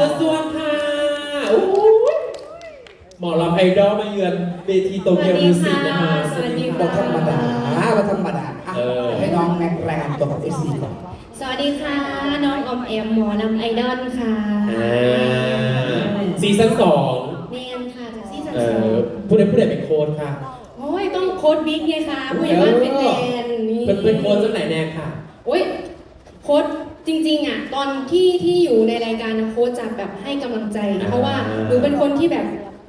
สสวงค่ะโอ้ยหมอลำไอดอลมาเยือนเวทีโตเกียวมิวสิกนะคะสวัสดีบ่ค่ะธรรมดาบ่ธรรมดาอะเออ ให้น้องแม็กรายงานตัวกับเอซีก่อนสวัสดีค่ะ น้องออมแอมหมอนำไอดอลค่ะอ่าซีซั่นสองเมนค่ะจากซีซั่นเอสอองผู้ใดผู้ใดเป็นโค้ดค่ะ โอ้ยต้องโค้ดบิ๊กไงคะผู้ใหญ่บ้านเป็นแมนนี่เป็นเป็นโค้ดจากไหนแน่ค่ะ โอ้ยโค้ดจริงๆอะตอนที่ที่อยู่ใน รายการนะโค้ดจะแบบให้กำลังใจอ่าเพราะว่าหนูเป็นคนที่แบบ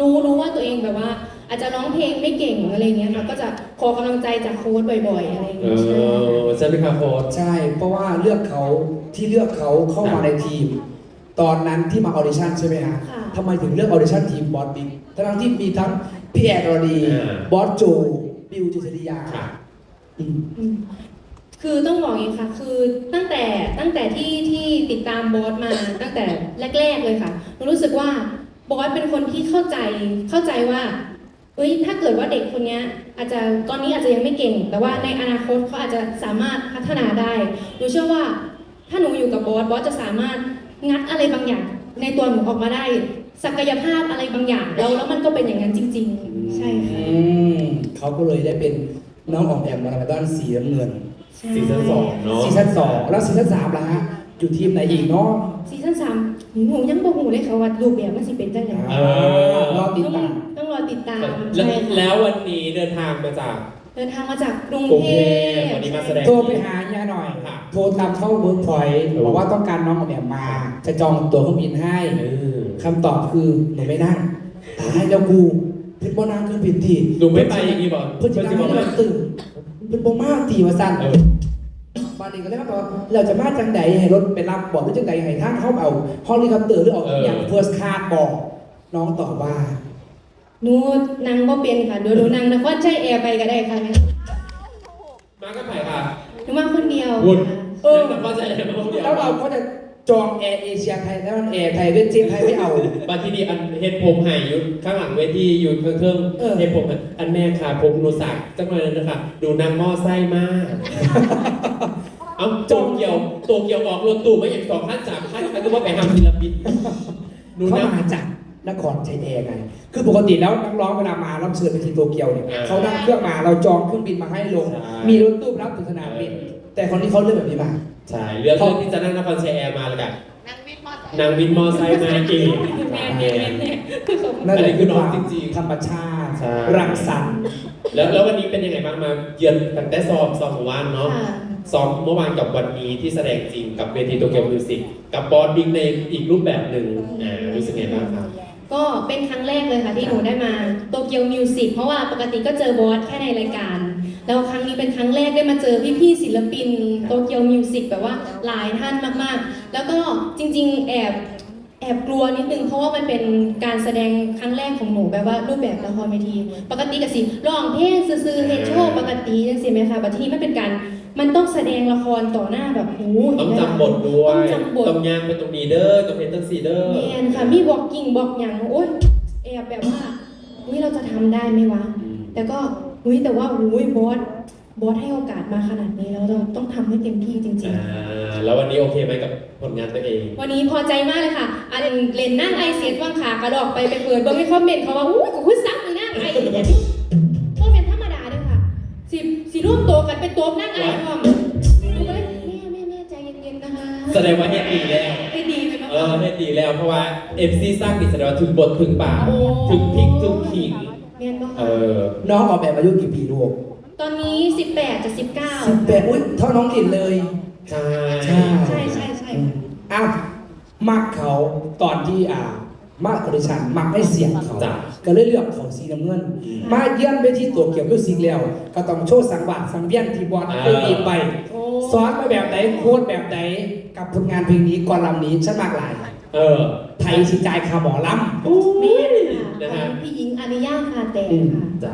รู้รู้ว่าตัวเองแบบว่า อาจจะร้องเพลงไม่เก่งอะไรเงี้ยค่ะก็จะขอกำลังใจจากโค้ดบ่อยๆอะไรเอเงี้ยใช่อใช่ไหมคะโค้ดใช่ เพราะว่าเลือกเขาที่เลือกเขาเข้ามาในทีม ตอนนั้นที่มาออดิชั่นใช่ไหมฮะค่ะทำไมถึงเลือกออดิชั่นทีมบอสบิ๊กทั้งที่มีทั้งพี่แอนอรดีอ่าบอสโจบิวจิตรยา คือต้องบอกอย่างนี้ค่ะ คือตั้งแต่ตั้งแต่ที่ที่ติดตามบอสมาตั้งแต่แรก ๆ เลยค่ะหนูรู้สึกว่าบอสเป็นคนที่เข้าใจเข้าใจว่าเอ้ยถ้าเกิดว่าเด็กคนนี้อาจจะตอนนี้อาจจะยังไม่เก่ง แต่ว่าในอนาคตเขาอาจจะสามารถพัฒนาได้หนูเชื่อว่าถ้าหนูอยู่กับบอสบอสจะสามารถงัดอะไรบางอย่าง ในตัวหนูออกมาได้ ศักยภาพอะไรบางอย่างแล้วแล้วมันก็เป็นอย่างนั้นจริง ๆ ใช่ค่ะเขาก็เลยได้เป็นน้องออกแอมมาราดอนสีน้ำเงิน ซีซั่นสองเนาะซีซั่นสองแล้วซีซั่นสามล่ะฮะอยู่ทีมไหนอีกเนาะซีซั่นสามหนูยังบ่หูเลยค่ะว่ารูปแบบมันสิเป็นจังไงเออรอติดต้องตามต้องรอติดตามแล้วใช่ค่ะแล้ววันนี้เดินทางมาจากเดินทางมาจากกรุงกรุงเทเทพพวันนี้มาแสดง โทรไปหาย่าหน่อย ค่ะ โทรตามเข้าเวิร์กพอยต์บอกว่าต้องการน้องออกแบบมา จะจองตั๋วเครื่องบินให้ เออ คำตอบคือหนูไม่นั่งตายแล้วกูเพิ่นบ่นั่งเครื่องบินตีหนูไม่ไปอย่างนี้บอกเพิ่นจะนั่งบอกให้ว่าเราตื่น เพิ่นบ่มาตีว่าสั่นเออบ้านนี้ก็เลยครับว่าเราจะมาจังใดให้รถไปรับบอกหรือจังใดให้ทางเขาเอาฮอลลีคอปเตอร์หรือเอาอย่างเฟิร์สคาร์บอกน้องตอบว่า หนูนั่งบ่เป็นค่ะเดี๋ยวหนูนั่งนครชัยแอร์ไปก็ได้ค่ะมาก็ไปค่ะ หนูมาคนเดียววุ่น เออ แล้วก็จะเห็นว่าเดียวแล้วเราก็จะ จองแอร์เอเชียไทยแล้วมันแอร์ไทยเวียดเจนไทยไม่เอา บางทีนี่อันเฮ็ดผมใหายอยู่ข้างหลังเวทีอยู่เครื่องเออเฮ็ดผมให้อันแม่ค่ะผมหนูสักจังเลยนะคะดูนางหม้อไส้มาก เอาตัวเกี่ยวตัวเกี่ยวออกรถตู้มาอย่างสองขั้นสามขั้นใครก็ว่าไปทำศิลปินหนูเขานั่งมาจากนครชัยแอร์ไง คือปกติแล้วนักร้องเวลามารับเชิญไปที่โตเกียวเนี่ยอ่าเขานั่งเครื่องมาเราจองเครื่องบินมาให้ลง ใช่มีรถตู้รับถึงสนามบิน แต่คนนี้เขาเลือกแบบนี้มา ใช่เลือกเลือกที่จะนั่งนครชัยแอร์มาแล้วกันนางวินมอไซค์มาเองแม่แม่แม่แม่คือเขานั่นแหอันนี้ละคือน้องความจริงๆธรรมชาติใช่รังสรรค์แล้วแล้ววันนี้เป็นยังไงบ้างมาเยือนตั้งแต่ซ้อมซ้อมของว่านเนาะค่ะซ้อมเมื่อวานกับวันนี้ที่แสดงจริงกับเวทีโตเกียวมิวสิกกับบอสบิ๊กในอีกรูปแบบหนึ่งอ่ารู้สึกไงบ้างครับก็เป็นครั้งแรกเลยค่ะที่หนูได้มาโตเกียวมิวสิกเพราะว่าปกติก็เจอบอสแค่ในรายการ แล้วครั้งนี้เป็นครั้งแรกได้มาเจอพี่ๆศิลปินโตเกียวมิวสิกแบบว่าหลายท่านมากๆ แล้วก็จริงๆ แอบแอบกลัวนิดนึงเพราะว่ามันเป็นการแสดงครั้งแรกของหนูแบบว่ารูปแบบละครเวที ปกติกับสิร้องเพลงซื่อๆเฮดโชว์ปกติจังสิไหมคะบัดทีมันเป็นการมันต้องแสดงละครต่อหน้าแบบโอ้โหต้องจำบทด้วต้องยจำบทต้องย่างไปตรงนี้เด้อต้องเห็นตั้งสี่เด้อแมนค่ะมีบอกกิ่งบอกอย่างโอ๊ยแอบแบบว่าอุ้ยเราจะทำได้ไหมวะอืมแต่ก็ อุ้ยแต่ว่าอุ้ยบอสบอสให้โอกาสมาขนาดนี้แล้วเราต้องทำให้เต็มที่จริง อ่าแล้ววันนี้โอเคไหมกับผลงานตัวเอง ๆ วันนี้พอใจมากเลยค่ะ อันเลนนั่งไอเสียดว่างขากระดอกไปไปเปิดเบิ้งในคอมเมนต์เขาว่าอุ้ยกูคุยซักมีนั่งไออย่างนี้พวกเป็นธรรมดาเด้วยค่ะ สิสิร่วมตัวกันเป็นตัวนั่งไอพร้อมหนูก็เลยแม่แม่แม่ใจเย็นๆนะคะแสดงว่าเฮ็ดดีแล้ว ให้ดีไปมากเออเฮ็ดดีแล้วเพราะว่า MC สร้างนี่แสดงว่าถึงบทถึงบาทโอ้ ถึงพริกถึงขิงแม่นบ่ เอค่ะอน้องออกแบบอายุกี่ปีลูกตอนนี้ 18จะ19สิบแปดอุ้ยเท่าน้องลินเลย ใช่ใช่ ใช่ใช่ใช่อืมอ้าวมักเขาตอนที่อ่ามาออดิชั่นมักให้เสียงเขาจ้ะก็เลยเลือกเขาสีน้ำเงินมาเยี่ยมไปที่ตัวเกี่ยวกับสิ่งแล้ว ก็ต้องโชว์สังบาทสังเวียนที่บอลอ่าได้ดีไปโอ้สอนมาแบบไหนโค้ดแบบไหนกับผลงานเพลงนี้ก่อนลำนี้ฉันมากหลาย เออไทยสิจ่ายคาหมอลแม่น นะค่ะฮะพี่หญิงอนุญาตค่ะแต่อืมค่ะ จ้า